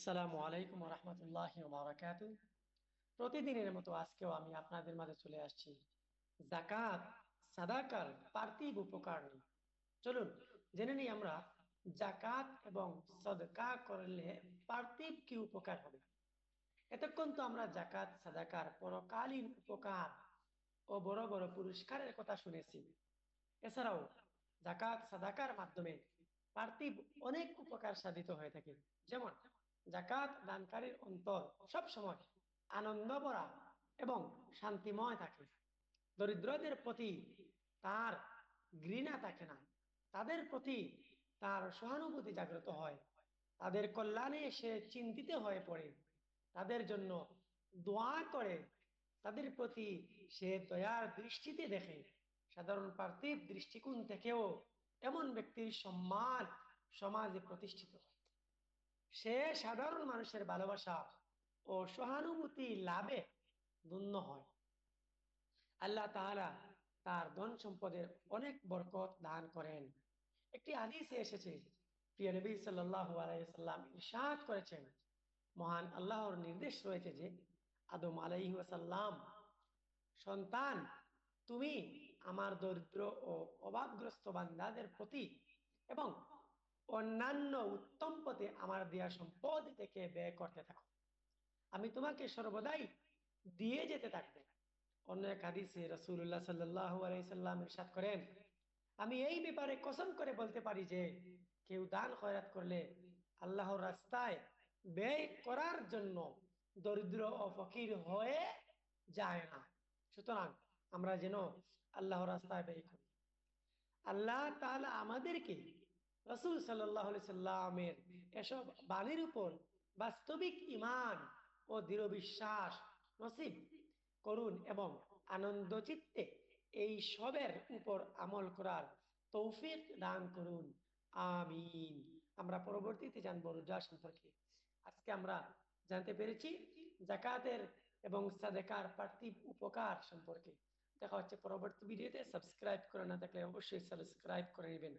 আসসালামু আলাইকুম রহমতুল্লাহ বারাকাতু প্রতিদিনের মতো আজকেও আমি আপনাদের মাঝে চলে আসছি। জাকাত সাদাকার, পার্থিব উপকার চলুন, জেনে নিই আমরা জাকাত এবং সদকা করলে পার্থিব কি উপকার হবে। এতক্ষণ তো আমরা জাকাত সাদাকার, পরকালীন উপকার ও বড় বড় পুরস্কারের কথা শুনেছি। এছাড়াও জাকাত সাদাকার মাধ্যমে পার্থিব অনেক উপকার সাধিত হয়ে থাকে। যেমন জাকাত দানকারীর অন্তর সব সময় আনন্দ ভরা এবং শান্তিময় থাকে। দরিদ্রদের প্রতি তার ঘৃণা থাকে না। তাদের প্রতি তার সহানুভূতি জাগ্রত হয়। তাদের কল্যাণে সে চিন্তিত হয়ে পড়ে। তাদের জন্য দোয়া করে। তাদের প্রতি সে দয়ার দৃষ্টিতে দেখে। সাধারণ পার্থিব দৃষ্টিকোণ থেকেও এমন ব্যক্তির সম্মান সমাজে প্রতিষ্ঠিত হয়। সে সাধারণ মানুষের ভালোবাসা ও সহানুভূতি লাভে ধন্য হয়। আল্লাহ তাহারা তার ধন সম্পদের অনেক বরকত দান করেন। একটি আদিসে এসেছে, প্রিয় নবী সাল্লাহ আলাইসাল্লাম করেছেন। মহান আল্লাহর নির্দেশ রয়েছে যে, আদম আলাইহি সন্তান, তুমি আমার দরিদ্র ও অভাবগ্রস্ত বান্দাদের প্রতি এবং অন্যান্য উত্তম পথে আমার দেয়া সম্পদ থেকে ব্যয় করতে থাকো। আমি তোমাকে সর্বদাই দিয়ে যেতে থাকবে। অন্য এক হাদিসে রসুল্লাহ সাল্লাহ ইরশাদ করেন, আমি এই ব্যাপারে কসম করে বলতে পারি যে, কেউ দান খয়রাত করলে আল্লাহর রাস্তায় ব্যয় করার জন্য দরিদ্র ও ফকির হয়ে যায় না। সুতরাং আমরা যেন আল্লাহর রাস্তায় ব্যয় করি। আল্লাহ তাহলে আমাদেরকে রসুল সাল্লাহ সাল্লামের এসব বাণীর উপর বাস্তবিক ইমান ও দৃঢ় বিশ্বাস নসিব করুন এবং আনন্দ চিত্তে এই সবের উপর আমল করার তৌফিক দান করুন। আমিন। আমরা পরবর্তীতে জানব রোজা সম্পর্কে। আজকে আমরা জানতে পেরেছি জাকাতের এবং সাদেকার পার্থিব উপকার সম্পর্কে। দেখা হচ্ছে পরবর্তী ভিডিওতে। সাবস্ক্রাইব করে না থাকলে অবশ্যই সাবস্ক্রাইব করে নেবেন।